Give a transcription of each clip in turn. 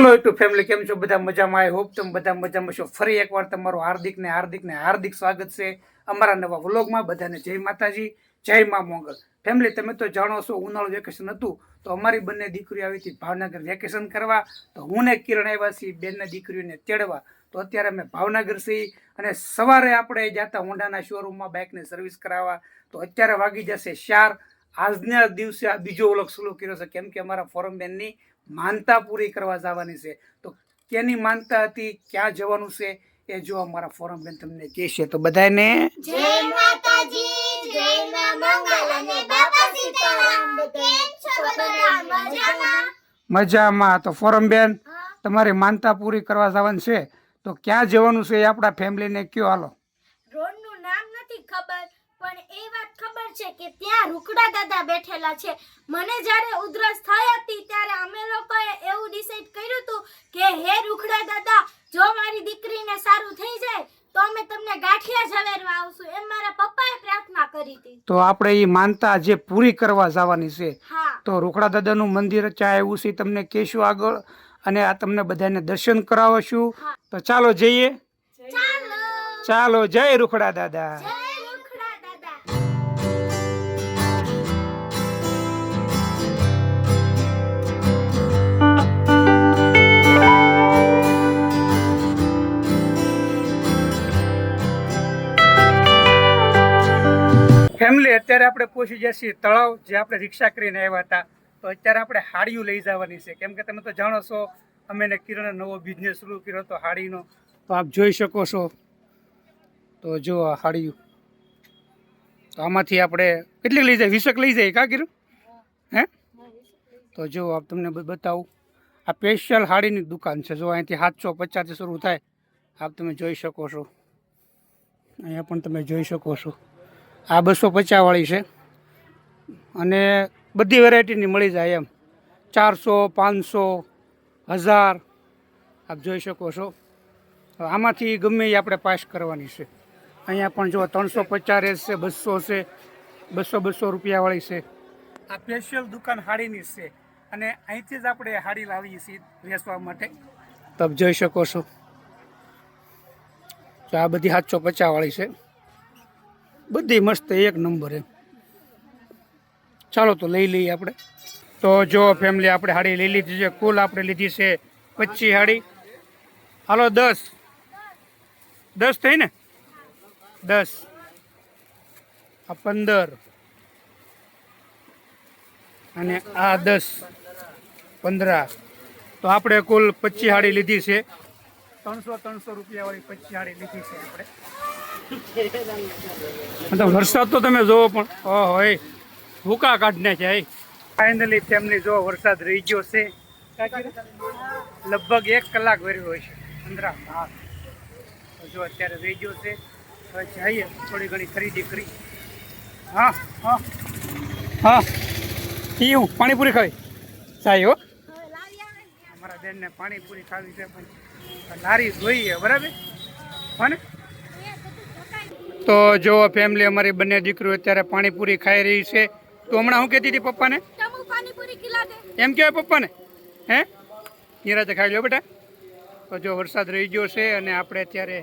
Hello two family કેમ છો? બધા મજામાં? આઈ હોપ તમે બધા મજામાં છો. ફરી એકવાર તમારું હાર્દિક ને હાર્દિક સ્વાગત છે અમારા નવા વ્લોગમાં. બધાને જય માતાજી, જય મા મોંગલ. ફેમિલી તમે તો જાણો છો, ઉનાળું વેકેશન હતું, તો અમારી બંને દીકરીઓ આવી હતી ભાવનગર વેકેશન કરવા. તો હું ને કિરણ આવ્યા છીએ, બેનને દીકરીઓને તેડવા. તો અત્યારે અમે ભાવનગર છીએ અને સવારે આપણે જતા હોન્ડાના શોરૂમમાં બાઇકને સર્વિસ કરાવવા. તો અત્યારે વાગી જશે ચાર. આજના દિવસે આ બીજો વ્લોગ સ્લો કર્યો છે. કેમ કે અમારા ફોરમ બેનની માનતા પૂરી કરવા જવાની છે. તો કેની માનતા હતી ક્યાં જવાનું છે એ જો અમારા ફોરમ બેન તમને કહેશે. તો બધાને જય માતાજી જય મા મંગલ અને બાપા સીતારામ. મજામાં? મજામાં. તો ફોરમ બેન તમારી માનતા પૂરી કરવા જવાનું છે. તો ક્યાં જવાનું છે એ આપણા ફેમિલીને કયો હાલો. રોડનું નામ નથી ખબર. પણ એ વાત ખબર છે કે ત્યાં રૂકડા દાદા બેઠેલા છે. મને જ્યારે ઉધરસ થઈ હતી ત્યારે અમે લોકોએ એવું ડિસાઈડ કર્યું હતું કે હે રૂખડા દાદા જો મારી દીકરીને સારું થઈ જાય તો અમે તમને ગાંઠિયા ઝવેરવા આવશું. એમ મારા પપ્પાએ પ્રાર્થના કરી હતી. તો આપણે એ માનતા જે પૂરી કરવા જવાની છે તો રૂકડા દાદાનું મંદિર ચા એવું છે તમને કહેશું આગળ અને આ તમને બધાને દર્શન કરાવશું. તો ચાલો જઈએ. ચાલો. ચાલો જય રૂખડા દાદા. ફેમિલી અત્યારે આપણે પહોંચી જઈએ તળાવ, જે આપણે રિક્ષા કરીને આવ્યા હતા. તો અત્યારે આપણે હાડીયું લઈ જવાની છે. કેમ કે તમે તો જાણો છો, અમે એને કિરણે નવો બિઝનેસ શરૂ કર્યો હતો હાડીનો. તો આપ જોઈ શકો છો. તો જો આ હાડીયું. તો આમાંથી આપણે કેટલી લઈ જાય? વીસક લઈ જાય કા કિરણ? હે? તો જો આપ તમને બતાવું. આ સ્પેશિયલ હાડીની દુકાન છે. જો અહીંથી સાતસો પચાસથી શરૂ થાય, આપ તમે જોઈ શકો છો. અહીંયા પણ તમે જોઈ શકો છો. આ બસો પચાસવાળી છે. અને બધી વેરાયટીની મળી જાય એમ. ચારસો, પાંચસો, હજાર, આપ જોઈ શકો છો. આમાંથી ગમે એ આપણે પાસ કરવાની છે. અહીંયા પણ જો ત્રણસો પચાસ છે, બસો છે, બસો બસો રૂપિયાવાળી છે. આ સ્પેશિયલ દુકાન હાડીની છે. અને અહીંથી જ આપણે હાડી લાવીએ છીએ વેચવા માટે. તપ જોઈ શકો છો. તો આ બધી સાતસો પચાસવાળી છે. બધી મસ્ત એક નંબર એમ. ચાલો તો લઈ લઈએ આપણે. તો જો ફેમિલી આપણે હાડી લઈ લીધી છે, કુલ આપણે લીધી છે પચીસ હાડી. હાલો, દસ. દસ થઈ ને? દસ. આ પંદર. અને આ દસ. પંદર. તો આપણે કુલ પચીસ હાડી લીધી છે. ત્રણસો ત્રણસો રૂપિયાવાળી પચીસ હાડી લીધી છે આપણે. વરસાદ તો તમે જોવો પણ હોય એ ભૂકા કાઢને છે ફાઇનલી ફેમિલી જો વરસાદ રહી ગયો છે. લગભગ એક કલાક વર્યો હોય છે અંદરા તો જો અત્યારે રહી ગયો છે. હવે જઈએ, થોડી ઘણી ખરીદી કરી. હા હા હા. ઈ હું, પાણીપુરી ખાવી? સાહી હો. અમારા બેનને પાણીપુરી ખાવી છે, પણ લારી જોઈએ, બરાબર? હો ને એ બધું ઢકાઈ તો જો ફેમિલી અમારી બંને દીકરીઓ અત્યારે પાણીપુરી ખાઈ રહી છે તો હમણાં શું કહેતી હતી પપ્પાને? એમ કહેવાય પપ્પાને? હે? નિરાતે ખાઈ લો બેટા. તો જો વરસાદ રહી ગયો છે અને આપણે અત્યારે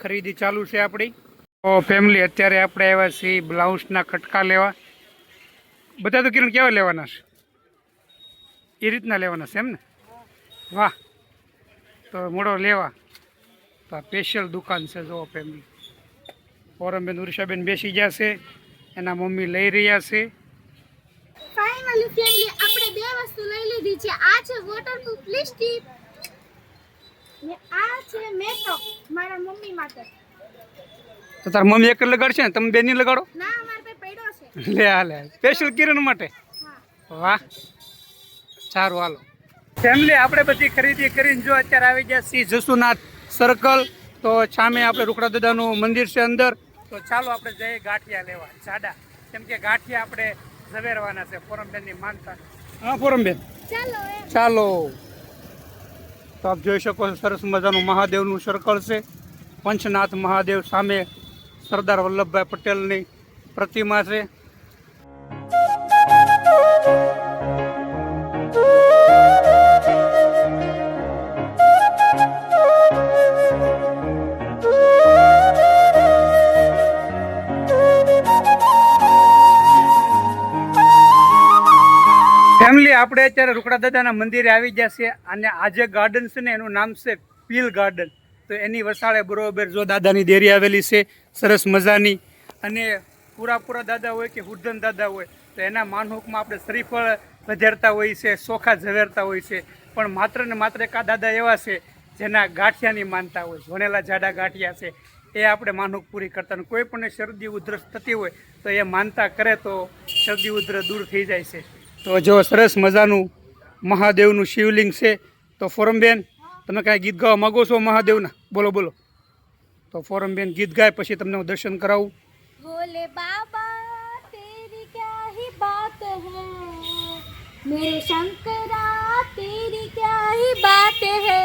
ખરીદી ચાલુ છે આપણી. તો ફેમિલી અત્યારે આપણે આવ્યા છીએ બ્લાઉઝના કટકા લેવા. બધા તો કિરણ કેવા લેવાના છે? એ રીતના લેવાના છે એમ ને? વાહ. તો મોડો લેવા. તો આ સ્પેશિયલ દુકાન છે જો ફેમિલી ફોરમબેન ઉર્ષાબેન બેસી ગયા છે. એના મમ્મી લઈ રહ્યા છે. ફાઇનલી ફેમિલી આપણે બે વસ્તુ લઈ લીધી છે. આ છે વોટરપ્રૂફ લિપસ્ટિક ને આ છે મેકઅપ મારા મમ્મી માટે. તો તાર મમ્મી એક લગાડશે ને? તમે બેની લગાડો? ના અમારા પાસે પડ્યો છે. લે હાલે સ્પેશિયલ કિરણ માટે? વાહ. સારું હાલો. ફેમિલી આપણે બધી ખરીદી કરીને જો અત્યારે આવી ગયા શ્રી જસુનાથ સર્કલ તો સામે આપણે રૂકડા દાદાનું મંદિર છે અંદર. તો ચાલો આપણે જઈએ ગાંઠિયા લેવા. જાડા. કેમ કે ગાંઠિયા આપણે ઝવેરવાના છે ફોરમબેનની માનતા. હા ફોરમબેન ચાલો તો આપ જોઈ શકો છો સરસ મજાનું મહાદેવનું સર્કલ છે. પંચનાથ મહાદેવ સામે સરદાર વલ્લભભાઈ પટેલની પ્રતિમા છે. ફેમિલી આપણે અત્યારે રૂકડા દાદાના મંદિરે આવી ગયા છે અને આ જે ગાર્ડન છે ને, એનું નામ છે પીલ ગાર્ડન તો એની વસાળે બરોબર જો દાદાની દેરી આવેલી છે, સરસ મજાની. અને પૂરા પૂરા દાદા હોય કે હુદ્દન દાદા હોય, તો એના માનહુકમાં આપણે શ્રીફળ વધારતા હોય છે ચોખા ઝવેરતા હોય છે. પણ માત્ર ને માત્ર આ દાદા એવા છે, જેના ગાંઠિયાની માનતા હોય વણેલા જાડા ગાંઠિયા છે. એ આપણે માનહુક પૂરી કરતા કોઈ પણ શરદી ઉધરસ થતી હોય, તો એ માનતા કરે તો શરદી ઉધરસ દૂર થઈ જાય છે. તો જો સરસ મજાનું મહાદેવનું શિવલિંગ છે તો ફોરમબેન તમે કાંઈ ગીત ગાવા માગો છો મહાદેવના બોલો બોલો તો ફોરમબેન ગીત ગાય પછી તમને હું દર્શન કરાવું भोले बाबा तेरी क्या ही बात है मेरे शंकरा तेरी क्या ही बात है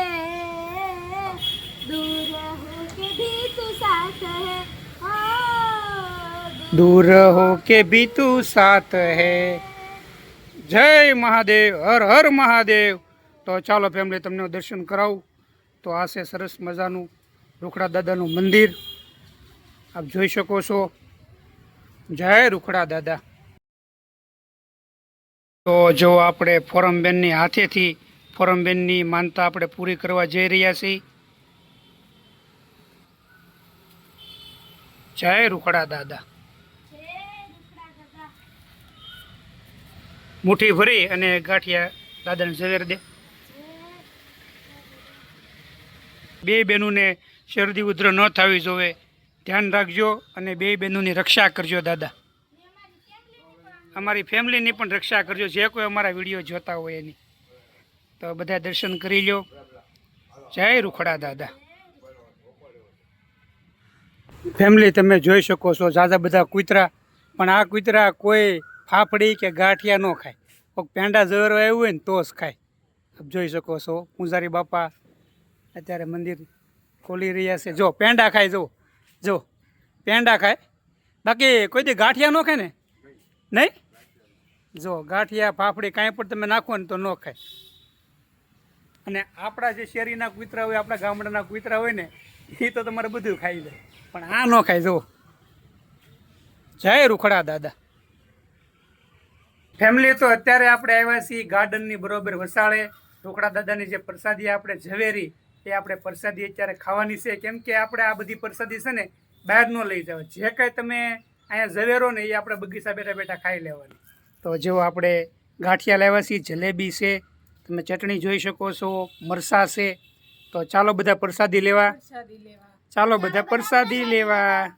दूर हो के भी तू साथ है જય મહાદેવ, હર હર મહાદેવ. તો ચાલો ફેમિલી તમને દર્શન કરાવું. તો આ છે સરસ મજાનું રૂખડા દાદાનું મંદિર. આપ જોઈ શકો છો. જય રૂખડા દાદા. તો જો આપણે ફોરમબેનની હાથેથી ફોરમબેનની માનતા આપણે પૂરી કરવા જઈ રહ્યા છીએ. જય રૂખડા દાદા. મુઠ્ઠી ભરી અને ગાંઠિયા દાદાને ઝવેર દે. બે બહેનોને શરદી ઉધર ન થવી જોવે. ધ્યાન રાખજો અને બે બહેનોની રક્ષા કરજો દાદા. અમારી ફેમિલીની પણ રક્ષા કરજો. જે કોઈ અમારા વીડિયો જોતા હોય એની. તો બધા દર્શન કરી લો જય રૂખડા દાદા. ફેમિલી, તમે જોઈ શકો છો ઝાઝા બધા કૂતરા. પણ આ કૂતરા કોઈ ફાફડી કે ગાંઠિયા ન ખાય. કોઈક પેંડા જવેરો આવ્યું હોય ને તો જ ખાય. આપ જોઈ શકો છો, પૂંજારી બાપા અત્યારે મંદિર ખોલી રહ્યા છે. જો, પેંડા ખાય જો જો પેંડા ખાય. બાકી કોઈ દી ગાંઠિયા ન ખાય ને? નહીં? જો, ગાંઠિયા, ફાફડી કાંઈ પણ તમે નાખો ને તો ન ખાય. અને આપણા જે શેરીના કૂતરા હોય, આપણા ગામડાના કૂતરા હોય ને એ તો તમારે બધું ખાઈ લે. પણ આ ન ખાય જો જય રૂખડા દાદા. ફેમિલી તો અત્યારે આપણે આવ્યા છીએ ગાર્ડનની બરોબર વસાળે. ઢોકળા દાદાની જે પ્રસાદી આપણે ઝવેરી એ આપણે પ્રસાદી અત્યારે ખાવાની છે. કેમ કે આપણે આ બધી પ્રસાદી છે ને બહાર ન લઈ જાવ. જે કાંઈ તમે અહીંયા ઝવેરો ને એ આપણે બગીચા બેઠા બેઠા ખાઈ લેવાની. તો જો આપણે ગાંઠિયા લાવ્યા છીએ જલેબી છે તમે ચટણી જોઈ શકો છો મરસા છે. તો ચાલો બધા પ્રસાદી લેવા. ચાલો બધા પ્રસાદી લેવા.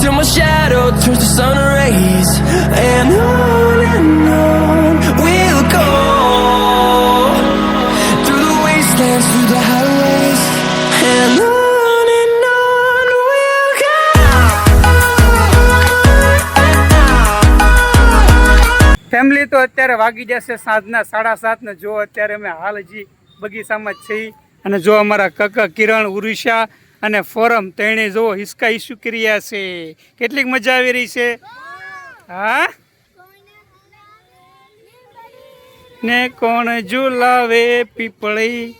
till my shadow turns to sun rays. And on and on we'll go through the wastelands, through the highways, and on. Family તો અત્યારે વાગી જશે સાંજના સાડા સાત ને જો અત્યારે અમે હાલ હજી બગીચામાં જ છીએ અને જો અમારા કાકા કિરણ ઉરુષા અને ફોરમ તેણે જો હિસકા ઈસુ કર્યા છે. કેટલીક મજા આવી રહી છે? હા? ને કોણ ઝુલાવે પીપળી?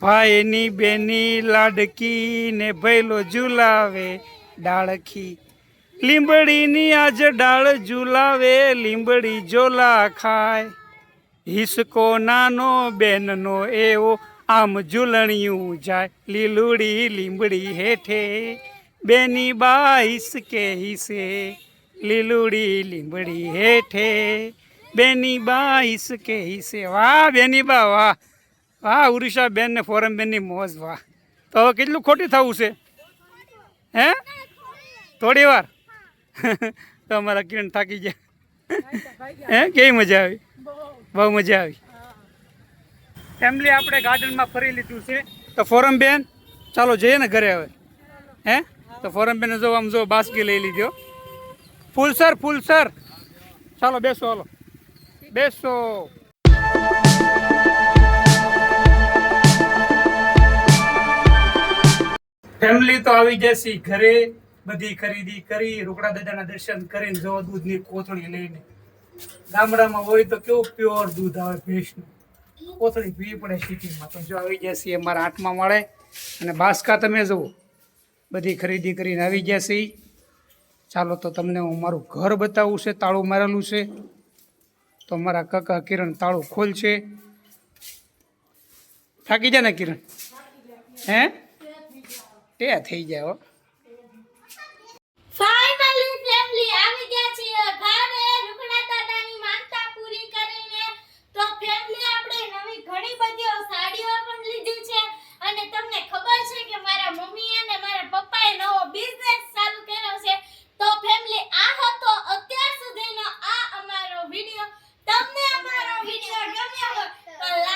ભાઈની બેની લાડકી ને ભૈલો ઝુલાવે ડાળખી. લીંબડીની આજ ડાળ ઝુલાવે, લીંબડી જોલા ખાય. હિસકો નાનો બેનનો એવો આમ ઝૂલણિયું જાય લીલુડી લીંબડી હેઠે. બેની બાઈસ કે હિસે લીલુડી લીંબડી હેઠે. બેની બાઈસ કે હિસે વાહ બેની બા વાહ. વાહ ઉરુષા બેન ને ફોરમ બેનની મોજ વાહ. તો હવે કેટલું ખોટી થવું છે? હે? થોડી વાર? તો અમારા કિરણ થાકી ગયા. હે કેવી મજા આવી? બહુ મજા આવી. ફેમિલી આપણે ગાર્ડનમાં ફરી લીધું છે. તો ફોરમ બેન, ચાલો જઈએ ને ઘરે હવે. હે? તો ફોરમ બેન જો આમ જો બાસ્કી લઈ લીધો. ફૂલ સર ફૂલ સર. ચાલો બેસો, હાલો. બેસો. ફેમિલી તો આવી જશે ઘરે. બધી ખરીદી કરી, રોકડા દાદાના દર્શન કરીને જો દૂધની કોથળી લઈને. ગામડામાં હોય તો કેવું પ્યોર દૂધ આવે ભેંસનું. કોથળી પીવી પડે સિટીમાં તો જો આવી જશે અમારા હાથમાં મળે. અને બાસકા તમે જુઓ. બધી ખરીદી કરીને આવી જશે. ચાલો તો તમને હું મારું ઘર બતાવું છે તાળું મારેલું છે. તો મારા કાકા કિરણ તાળું ખોલશે. થાકી જાય ને કિરણ? હે? તે થઈ જાય હો ફાઇનલી ફેમિલી આવી ગયા છીએ ઘરે રૂકડા દાદાની માનતા પૂરી કરીને તો ફેમિલી આપણે નવી ઘણી બધી સાડીઓ પણ લીધી છે અને તમને ખબર છે કે મારા મમ્મી અને મારા પપ્પાએ નવો બિઝનેસ ચાલુ કર્યો છે તો ફેમિલી આ હતો અત્યાર સુધીનો આ અમારો વિડિયો તમને અમારો વિડિયો ગમ્યો